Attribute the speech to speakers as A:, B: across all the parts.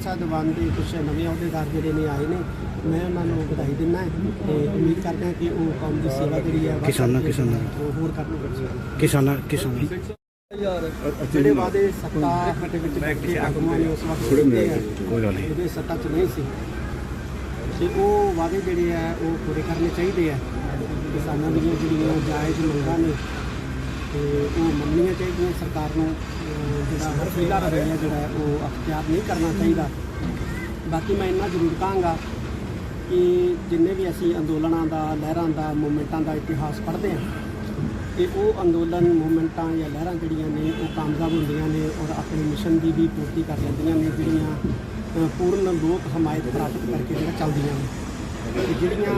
A: ਖਾਲਸਾ ਦੀਵਾਨ ਦੇ ਕੁਝ ਨਵੇਂ ਅਹੁਦੇਦਾਰ ਜਿਹੜੇ ਨੇ ਆਏ ਨੇ ਮੈਂ ਉਹਨਾਂ ਨੂੰ ਵਧਾਈ ਦਿੰਦਾ ਤੇ ਉਮੀਦ ਕਰਦੇ ਹਾਂ ਕਿ ਉਹ ਕੌਮ ਦੀ ਸੇਵਾ ਜਿਹੜੀ ਹੈ
B: ਕਿਸਾਨਾਂ- ਕਿਸਾਨਾਂ।
A: ਉਹ ਹੋਰ ਕਰਨਗੇ।
B: ਕਿਸਾਨਾਂ ਕਿਸਾਨਾਂ
A: ਜਿਹੜੇ ਵਾਅਦੇ ਸੱਤਾ ਦੇ ਵਿੱਚ ਬੈਠੇ ਆਗੂਆਂ ਨੇ ਉਸ ਵਕਤ
B: ਕੋਈ ਗੱਲ ਨਹੀਂ।
A: ਉਹਦੇ ਸੱਤਾ 'ਚ ਨਹੀਂ ਸੀ। ਤੇ ਉਹ ਵਾਅਦੇ ਜਿਹੜੇ ਆ ਉਹ ਪੂਰੇ ਕਰਨੇ ਚਾਹੀਦੇ ਆ। ਕਿਸਾਨਾਂ ਦੀਆਂ ਜਿਹੜੀਆਂ ਜਾਇਜ਼ ਮੰਗਾਂ ਨੇ ਤੇ ਉਹ ਮੰਨਣੀਆਂ ਚਾਹੀਦੀਆਂ ਸਰਕਾਰ ਨੂੰ ਜਿਹੜਾ ਹਰਫੀਲਾ ਰਵੱਈਆ ਜਿਹੜਾ ਉਹ ਅਖਤਿਆਰ ਨਹੀਂ ਕਰਨਾ ਚਾਹੀਦਾ। ਬਾਕੀ ਮੈਂ ਇੰਨਾ ਜ਼ਰੂਰ ਕਹਾਂਗਾ ਕਿ ਜਿੰਨੇ ਵੀ ਅਸੀਂ ਅੰਦੋਲਨਾਂ ਦਾ, ਲਹਿਰਾਂ ਦਾ, ਮੂਵਮੈਂਟਾਂ ਦਾ ਇਤਿਹਾਸ ਪੜ੍ਹਦੇ ਹਾਂ, ਤੇ ਉਹ ਅੰਦੋਲਨ, ਮੂਵਮੈਂਟਾਂ ਜਾਂ ਲਹਿਰਾਂ ਜਿਹੜੀਆਂ ਨੇ, ਉਹ ਕਾਮਯਾਬ ਹੁੰਦੀਆਂ ਨੇ ਔਰ ਆਪਣੇ ਮਿਸ਼ਨ ਦੀ ਵੀ ਪੂਰਤੀ ਕਰ ਲੈਂਦੀਆਂ ਨੇ, ਜਿਹੜੀਆਂ ਪੂਰਨ ਲੋਕ ਹਮਾਇਤ ਪ੍ਰਾਪਤ ਕਰਕੇ ਜਿਹੜਾ ਚੱਲਦੀਆਂ ਨੇ। ਤੇ ਜਿਹੜੀਆਂ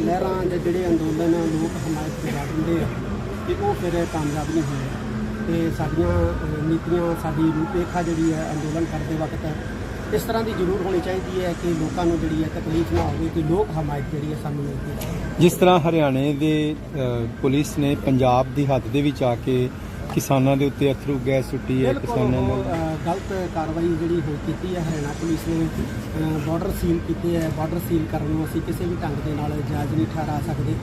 A: ਲਹਿਰਾਂ ਜਾਂ ਜਿਹੜੇ ਅੰਦੋਲਨ ਲੋਕ ਹਮਾਇਤ ਤੇ ਦਿੰਦੇ ਆ ਤੇ ਉਹ ਫਿਰ ਕਾਮਯਾਬ ਨਹੀਂ ਹੁੰਦੇ ਤੇ ਸਾਡੀਆਂ ਨੀਤੀਆਂ ਸਾਡੀ ਰੂਪਰੇਖਾ ਜਿਹੜੀ ਹੈ ਅੰਦੋਲਨ ਕਰਦੇ ਵਕਤ ਇਸ ਤਰ੍ਹਾਂ ਦੀ ਜ਼ਰੂਰ ਹੋਣੀ ਚਾਹੀਦੀ ਹੈ ਕਿ ਲੋਕਾਂ ਨੂੰ ਜਿਹੜੀ ਹੈ ਤਕਲੀਫ ਨਾ ਹੋਵੇ ਕਿ ਲੋਕ ਹਮਾਇਤ ਜਿਹੜੀ ਹੈ ਸਾਨੂੰ ਮਿਲਦੀ ਹੈ
C: ਜਿਸ ਤਰ੍ਹਾਂ ਹਰਿਆਣੇ ਦੇ ਪੁਲਿਸ ਨੇ ਪੰਜਾਬ ਦੀ ਹੱਦ ਦੇ ਵਿੱਚ ਆ ਕੇ ਕਿਸਾਨਾਂ ਦੇ ਉੱਤੇ ਅਥਰੂ ਗੈਸ ਸੁੱਟੀ ਹੈ ਕਿਸਾਨਾਂ ਨੂੰ
A: ਗਲਤ ਕਾਰਵਾਈ ਜਿਹੜੀ ਹੋਈ ਕੀਤੀ ਹੈ ਹਰਿਆਣਾ ਪੁਲਿਸ ਨੇ ਬਾਰਡਰ ਸੀਲ ਕੀਤੇ ਹੈ। ਬਾਰਡਰ ਸੀਲ ਕਰਨ ਨੂੰ ਅਸੀਂ ਕਿਸੇ ਵੀ ਢੰਗ ਦੇ ਨਾਲ ਜਾਇਜ਼ ਨਹੀਂ ਠਹਿਰਾ ਸਕਦੇ।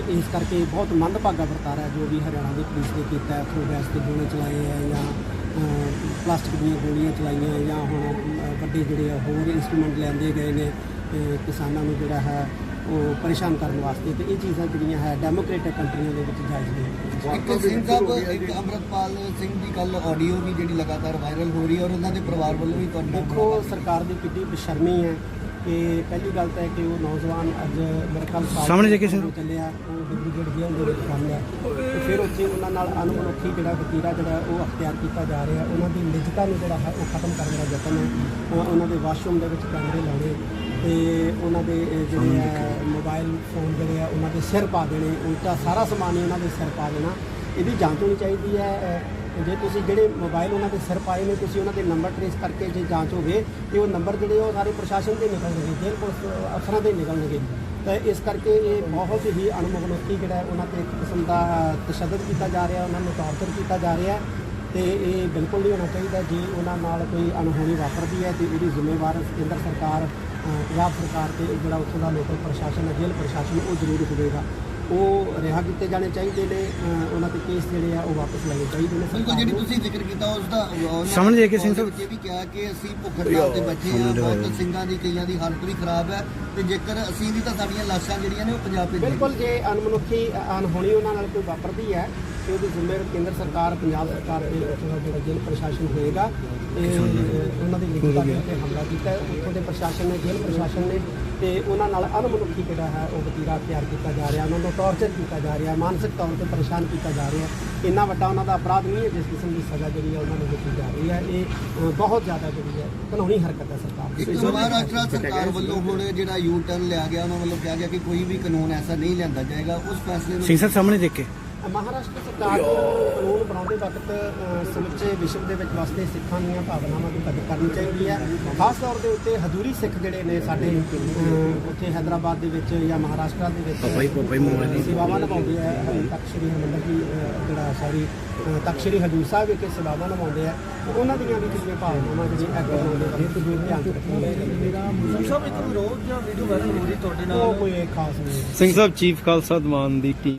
A: ਅ, ਇਸ ਕਰਕੇ ਬਹੁਤ ਮੰਦਭਾਗਾ ਵਰਤਾਰਾ ਹੈ ਜੋ ਵੀ ਹਰਿਆਣਾ ਦੀ ਪੁਲਿਸ ਨੇ ਕੀਤਾ ਹੈ ਥਰੂ ਗੈਸ ਦੇ ਗੋਲੇ ਚਲਾਏ ਹੈ ਜਾਂ ਪਲਾਸਟਿਕ ਦੀਆਂ ਗੋਲੀਆਂ ਚਲਾਈਆਂ ਜਾਂ ਹੁਣ ਵੱਡੇ ਜਿਹੜੇ ਆ ਹੋਰ ਇਨਸਟਰੂਮੈਂਟ ਲਿਆਂਦੇ ਗਏ ਨੇ ਕਿਸਾਨਾਂ ਨੂੰ ਜਿਹੜਾ ਹੈ ਉਹ ਪਰੇਸ਼ਾਨ ਕਰਨ ਵਾਸਤੇ ਤੇ ਇਹ ਚੀਜ਼ਾਂ ਜਿਹੜੀਆਂ ਹੈ ਡੈਮੋਕ੍ਰੇਟਿਕ ਕੰਟਰੀਆਂ ਦੇ ਵਿੱਚ ਜਾਇਜ਼ ਨਹੀਂ
D: ਇੱਕ ਸਿੰਘ ਸਾਹਿਬ ਇੱਕ ਅਮਰਤਪਾਲ ਸਿੰਘ ਦੀ ਕੱਲ ਆਡੀਓ ਵੀ ਜਿਹੜੀ ਲਗਾਤਾਰ ਵਾਇਰਲ ਹੋ ਰਹੀ ਹੈ ਔਰ ਉਹਨਾਂ ਦੇ ਪਰਿਵਾਰ ਵੱਲੋਂ ਵੀ ਤੁਹਾਡੇ ਨਾਲ
A: ਦੇਖੋ ਸਰਕਾਰ ਦੀ ਕਿੰਨੀ ਬੇਸ਼ਰਮੀ ਹੈ। ਕਿ ਪਹਿਲੀ ਗੱਲ ਤਾਂ ਹੈ ਕਿ ਉਹ ਨੌਜਵਾਨ ਅੱਜ ਮੇਰੇ ਸਾਲ
B: ਸਾਹਮਣੇ ਜੇ ਕਿਸੇ
A: ਨੂੰ ਚੱਲਿਆ ਉਹ ਡਿਬਰੂਗੜ੍ਹ ਜੇਲ੍ਹ ਦੇ ਵਿੱਚ ਬੰਦ ਹੈ ਤੇ ਫਿਰ ਉੱਥੇ ਉਹਨਾਂ ਨਾਲ ਅਨਮਨੁੱਖੀ ਜਿਹੜਾ ਵਤੀਰਾ ਜਿਹੜਾ ਉਹ ਅਖਤਿਆਰ ਕੀਤਾ ਜਾ ਰਿਹਾ ਉਹਨਾਂ ਦੀ ਨਿਜਤਾ ਨੂੰ ਜਿਹੜਾ ਹੈ ਉਹ ਖਤਮ ਕਰਨ ਦਾ ਯਤਨ ਹੈ ਅ, ਉਹਨਾਂ ਦੇ ਵਾਸ਼ਰੂਮ ਦੇ ਵਿੱਚ ਕੈਮਰੇ ਲਾਉਣੇ ਤੇ ਉਹਨਾਂ ਦੇ ਜਿਹੜੇ ਮੋਬਾਈਲ ਫੋਨ ਜਿਹੜੇ ਆ ਉਹਨਾਂ ਦੇ ਸਿਰ ਪਾ ਦੇਣੇ ਉਲਟਾ ਸਾਰਾ ਸਮਾਨ ਹੀ ਉਹਨਾਂ ਦੇ ਸਿਰ ਪਾ ਦੇਣਾ। ਇਹਦੀ ਜਾਂਚ ਹੋਣੀ ਚਾਹੀਦੀ ਹੈ ਜੇ ਤੁਸੀਂ ਜਿਹੜੇ ਮੋਬਾਈਲ ਉਹਨਾਂ ਦੇ ਸਿਰ ਪਾਏ ਨੇ, ਤੁਸੀਂ ਉਹਨਾਂ ਦੇ ਨੰਬਰ ਟ੍ਰੇਸ ਕਰਕੇ ਜੇ ਜਾਂਚ ਹੋਵੇ ਤੇ ਉਹ ਨੰਬਰ ਜਿਹੜੇ ਉਹ ਸਾਰੇ ਪ੍ਰਸ਼ਾਸਨ ਦੇ ਨਿਕਲਣਗੇ, ਜੇਲ੍ਹ ਪੁਲਿਸ ਅਫਸਰਾਂ ਦੇ ਨਿਕਲਣਗੇ। ਤਾਂ ਇਸ ਕਰਕੇ ਇਹ ਬਹੁਤ ਹੀ ਅਣਮਨੁੱਖੀ ਜਿਹੜਾ ਉਹਨਾਂ ਤੇ ਇੱਕ ਕਿਸਮ ਦਾ ਤਸ਼ੱਦਦ ਕੀਤਾ ਜਾ ਰਿਹਾ, ਉਹਨਾਂ ਨੂੰ ਟਾਰਚਰ ਕੀਤਾ ਜਾ ਰਿਹਾ ਹੈ। ਤੇ ਇਹ ਬਿਲਕੁਲ ਨਹੀਂ ਹੋਣਾ ਚਾਹੀਦਾ ਜੇ, ਉਹਨਾਂ ਨਾਲ ਕੋਈ ਅਣਹੋਣੀ ਵਾਪਰਦੀ ਹੈ ਤੇ ਇਹਦੀ ਜ਼ਿੰਮੇਵਾਰ ਕੇਂਦਰ ਸਰਕਾਰ ਪੰਜਾਬ ਸਰਕਾਰ ਤੇ ਜਿਹੜਾ ਉੱਥੋਂ ਦਾ ਲੋਕਲ ਪ੍ਰਸ਼ਾਸਨ ਹੈ, ਜੇਲ੍ਹ ਪ੍ਰਸ਼ਾਸਨ, ਉਹ ਜ਼ਰੂਰ ਹੋਵੇਗਾ। ਉਹ ਰਿਹਾ ਕੀਤੇ ਜਾਣੇ ਚਾਹੀਦੇ ਨੇ ਉਹਨਾਂ ਤੇ ਕੇਸ ਜਿਹੜੇ ਆ ਉਹ ਵਾਪਸ ਲੈਣੇ ਚਾਹੀਦੇ ਨੇ
D: ਬਿਲਕੁਲ ਜਿਹੜੀ। ਤੁਸੀਂ ਜ਼ਿਕਰ ਕੀਤਾ ਉਸ ਦਾ
B: ਸਾਹਮਣੇ ਜੇ ਕੇ ਸਿੰਘ
D: ਵਿੱਚ ਇਹ ਵੀ ਕਿਹਾ ਕਿ ਅਸੀਂ ਭੁੱਖ ਹੜਤਾਲ ਤੇ ਬੈਠੇ ਹਾਂ ਬਹੁਤ ਸਿੰਘਾਂ ਦੀ ਕਈਆਂ ਦੀ ਹਾਲਤ ਵੀ ਖਰਾਬ ਹੈ ਤੇ ਜੇਕਰ ਅਸੀਂ ਵੀ ਤਾਂ ਸਾਡੀਆਂ ਲਾਸ਼ਾਂ ਜਿਹੜੀਆਂ ਨੇ ਉਹ ਪੰਜਾਬ ਭੇਜੀਆਂ
A: ਬਿਲਕੁਲ ਜੇ ਅਨਮਨੁੱਖੀ ਅ, ਅਣਹੋਣੀ ਉਹਨਾਂ ਨਾਲ ਕੋਈ ਵਾਪਰਦੀ ਹੈ ਤੇ ਉਹਦੀ ਜ਼ਿੰਮੇਵਾਰ ਕੇਂਦਰ ਸਰਕਾਰ ਪੰਜਾਬ ਸਰਕਾਰ ਤੇ ਉੱਥੋਂ ਦਾ ਜਿਹੜਾ ਜੇਲ੍ਹ ਪ੍ਰਸ਼ਾਸਨ ਹੋਏਗਾ ਤੇ ਉਹਨਾਂ ਦੀ ਦੇ ਉੱਤੇ ਹਮਲਾ ਕੀਤਾ ਹੈ। ਉੱਥੋਂ ਦੇ ਪ੍ਰਸ਼ਾਸਨ ਨੇ ਜੇਲ੍ਹ ਪ੍ਰਸ਼ਾਸਨ ਨੇ ਤੇ ਉਹਨਾਂ ਨਾਲ ਅਨਮਨੁੱਖੀ ਜਿਹੜਾ ਹੈ ਉਹ ਵਤੀਰਾ ਤਿਆਰ ਕੀਤਾ ਜਾ ਰਿਹਾ ਉਹਨਾਂ ਨੂੰ ਟੌਰਚਰ ਕੀਤਾ ਜਾ ਰਿਹਾ ਮਾਨਸਿਕ ਤੌਰ ਤੇ ਪਰੇਸ਼ਾਨ ਕੀਤਾ ਜਾ ਰਿਹਾ। ਇੰਨਾ ਵੱਡਾ ਉਹਨਾਂ ਦਾ ਅਪਰਾਧ ਨਹੀਂ ਹੈ ਜਿਸ ਕਿਸਮ ਦੀ ਸਜ਼ਾ ਜਿਹੜੀ ਹੈ ਉਹਨਾਂ ਨੂੰ ਦਿੱਤੀ ਜਾ ਰਹੀ ਹੈ। ਇਹ ਬਹੁਤ ਜ਼ਿਆਦਾ ਜਿਹੜੀ ਹੈ ਕਾਨੂੰਨੀ ਹਰਕਤ ਹੈ ਸਰਕਾਰ ਦੀ।
D: ਮਹਾਰਾਸ਼ਟਰ ਸਰਕਾਰ ਵੱਲੋਂ ਹੁਣ ਜਿਹੜਾ ਯੂ ਟਰਨ ਲਿਆ ਗਿਆ ਉਹਨਾਂ ਵੱਲੋਂ ਕਿਹਾ ਗਿਆ ਕਿ ਕੋਈ ਵੀ ਕਾਨੂੰਨ ਐਸਾ ਨਹੀਂ ਲਿਆਂਦਾ ਜਾਏਗਾ। ਉਸ ਫੈਸਲੇ ਨੂੰ
B: ਸਿੰਘ ਸਾਹਿਬ ਸਾਹਮਣੇ ਦੇਖ ਕੇ।
A: ਮਹਾਰਾਸ਼ਟਰ ਸਰਕਾਰ ਨੂੰ ਕਾਨੂੰਨ ਬਣਾਉਂਦੇ ਵਕਤ ਸਮੁੱਚੇ ਵਿਸ਼ਵ ਦੇ ਵਿੱਚ ਵਸਦੇ ਸਿੱਖਾਂ ਦੀਆਂ ਭਾਵਨਾਵਾਂ ਦੀ ਕਦਰ ਕਰਨੀ ਚਾਹੀਦੀ ਹੈ। ਖਾਸ ਤੌਰ ਦੇ ਉੱਤੇ ਹਜ਼ੂਰੀ ਸਿੱਖ ਜਿਹੜੇ ਨੇ ਸਾਡੇ ਉੱਥੇ ਹੈਦਰਾਬਾਦ ਦੇ ਵਿੱਚ ਜਾਂ ਮਹਾਰਾਸ਼ਟਰ ਦੇ ਵਿੱਚ। ਸੇਵਾਵਾਂ ਨਿਭਾਉਂਦੇ ਆ। ਹਲੇ ਤੱਕ ਸ਼੍ਰੀ ਹਰਿਮੰਦਰ ਜੀ ਜਿਹੜਾ ਸੌਰੀ ਤਖਤ ਸ਼੍ਰੀ ਹਜੂਰ ਸਾਹਿਬ ਵਿਖੇ ਸੇਵਾਵਾਂ ਨਿਭਾਉਂਦੇ ਆ। ਉਹਨਾਂ ਦੀਆਂ ਵੀ ਜਿਹੜੀਆਂ ਭਾਵਨਾਵਾਂ ਜਿਹੜੀਆਂ ਐਕਟ ਬਣਾਉਂਦੇ ਆ ਤੇ ਜ਼ਰੂਰ ਧਿਆਨ ਰੱਖਣਾ
D: ਸਭ ਇੱਕ ਵਿਰੋਧ ਜਾਂ ਵੀਡੀਓ ਵਾਇਰਲ ਹੋ ਰਹੀ ਤੁਹਾਡੇ
A: ਉਹ ਕੋਈ ਖਾਸ ਨਹੀਂ। ਹੈ
C: ਸਿੰਘ ਸਾਹਿਬ ਚੀਫ ਖਾਲਸਾ ਦੀਵਾਨ ਦੀ ਟੀਮ